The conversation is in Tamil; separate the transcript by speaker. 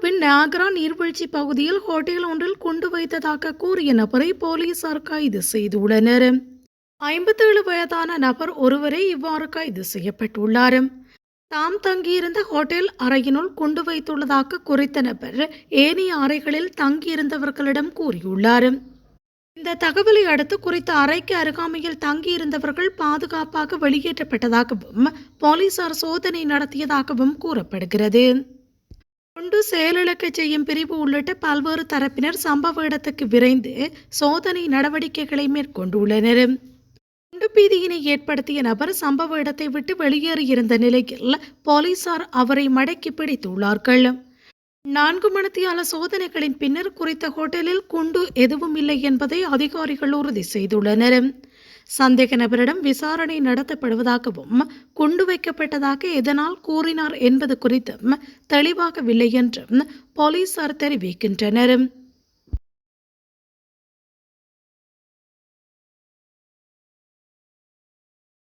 Speaker 1: பின் நாகரா நீர்வீழ்ச்சி பகுதியில் ஹோட்டல் ஒன்றில் குண்டு வைத்ததாக கூறிய நபரை போலீசார் கைது செய்துள்ளனர். ஐம்பத்தேழு வயதான நபர் ஒருவரே இவ்வாறு கைது செய்யப்பட்டுள்ளார். தாம் தங்கியிருந்த ஹோட்டல் அறையினுள் குண்டு வைத்துள்ளதாக குறித்த நபர் ஏனைய அறைகளில் தங்கியிருந்தவர்களிடம் கூறியுள்ளார். இந்த தகவலை அடுத்து குறித்த அறைக்கு அருகாமையில் தங்கியிருந்தவர்கள் பாதுகாப்பாக வெளியேற்றப்பட்டதாகவும் போலீசார் சோதனை நடத்தியதாகவும் கூறப்படுகிறது. குண்டு செயலிழக்க செய்யும் பிரிவு உள்ளிட்ட பல்வேறு தரப்பினர் சம்பவ இடத்துக்கு விரைந்து சோதனை நடவடிக்கைகளை மேற்கொண்டுள்ளனர். குண்டு பீதியினை ஏற்படுத்திய நபர் சம்பவ இடத்தை விட்டு வெளியேறியிருந்த நிலையில் போலீசார் அவரை மடக்கி பிடித்துள்ளார்கள். நான்கு மணித்தியால சோதனைகளின் பின்னர் குறித்த ஹோட்டலில் குண்டு எதுவும் இல்லை என்பதை அதிகாரிகள் உறுதி செய்துள்ளனர். சந்தேக நபரிடம் விசாரணை நடத்தப்படுவதாகவும் குண்டு வைக்கப்பட்டதாக எதனால் கூறினார் என்பது குறித்தும் தெளிவாகவில்லை என்றும் போலீசார் தெரிவிக்கின்றனர்.